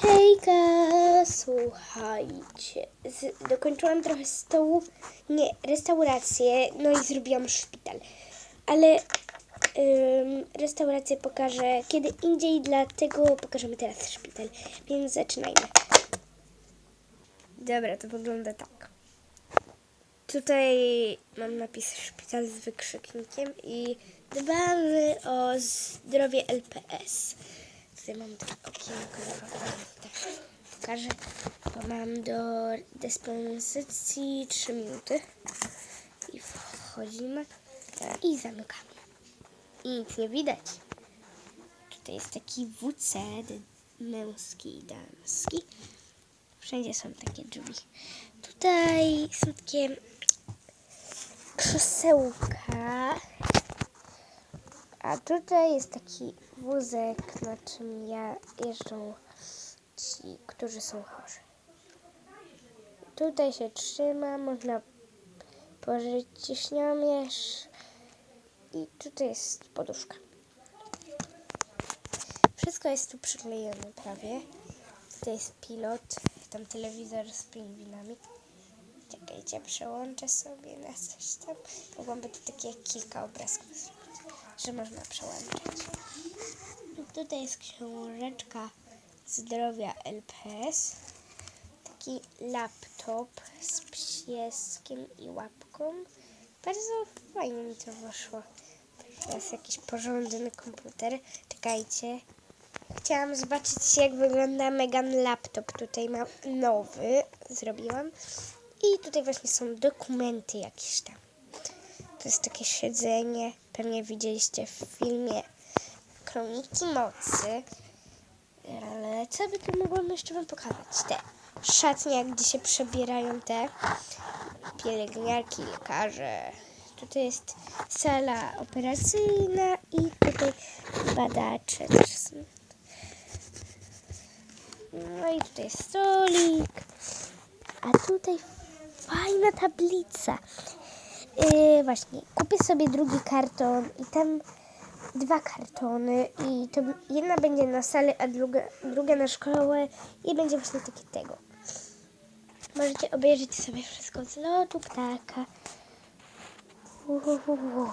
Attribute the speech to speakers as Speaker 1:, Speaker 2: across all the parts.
Speaker 1: Hejka, słuchajcie, z, dokończyłam trochę stołu, nie, restaurację, no i zrobiłam szpital, ale ym, restaurację pokażę kiedy indziej, dlatego pokażemy teraz szpital, więc zaczynajmy. Dobra, to wygląda tak. Tutaj mam napis szpital z wykrzyknikiem i dbamy o zdrowie LPS. Tutaj mam takie okienko, tak pokażę, bo mam do dyspozycji 3 minuty i wchodzimy i zamykamy. I nic nie widać. Tutaj jest taki WC męski i damski. Wszędzie są takie drzwi. Tutaj są takie krzesełka. A tutaj jest taki wózek, na czym ja jeżdżą ci, którzy są chorzy. Tutaj się trzyma, można położyć ciśniomierz i tutaj jest poduszka. Wszystko jest tu przyklejone prawie. Tutaj jest pilot, tam telewizor z pingwinami. Czekajcie, przełączę sobie na coś tam. Mogłam tu takie kilka obrazków że można przełączać. I tutaj jest książeczka zdrowia LPS. Taki laptop z pieskiem i łapką. Bardzo fajnie mi to wyszło. Teraz jakiś porządny komputer. Czekajcie. Chciałam zobaczyć, jak wygląda Megan laptop. Tutaj mam nowy, zrobiłam. I tutaj właśnie są dokumenty jakieś tam. To jest takie siedzenie. Pewnie widzieliście w filmie Kroniki Mocy. Ale co by tu mogłam jeszcze wam pokazać? Te szatnie, gdzie się przebierają te pielęgniarki, lekarze. Tutaj jest sala operacyjna i tutaj badacze też. No i tutaj stolik. A tutaj fajna tablica. Yy, właśnie, kupię sobie drugi karton i tam dwa kartony i to jedna będzie na salę, a druga, druga na szkołę i będzie właśnie takie tego. Możecie obejrzeć sobie wszystko z lotu ptaka. Uhuhu.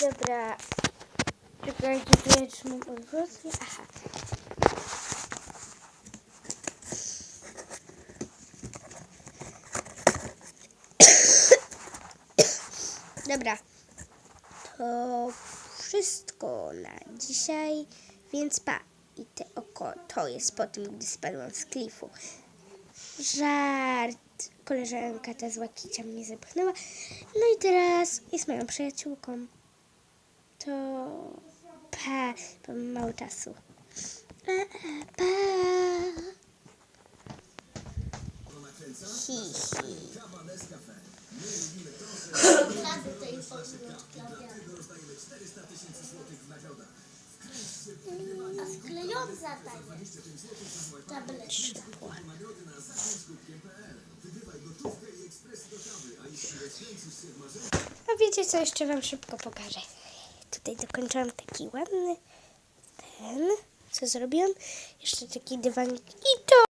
Speaker 1: Dobra. Czekajcie, to ja trzymam odwrotnie. Aha. Dobra. To wszystko na dzisiaj, więc pa. I te oko to jest po tym, gdy spadłam z klifu. Żart. Koleżanka ta zła kicia mnie zepchnęła. No i teraz jest moją przyjaciółką. To pa, bo mało czasu. Pa, pa. Hi, hi.
Speaker 2: A sklejąca. Tabletka.
Speaker 1: A wiecie co, jeszcze wam szybko pokażę. Tutaj dokończyłam taki ładny ten, co zrobiłam. Jeszcze taki dywanik i to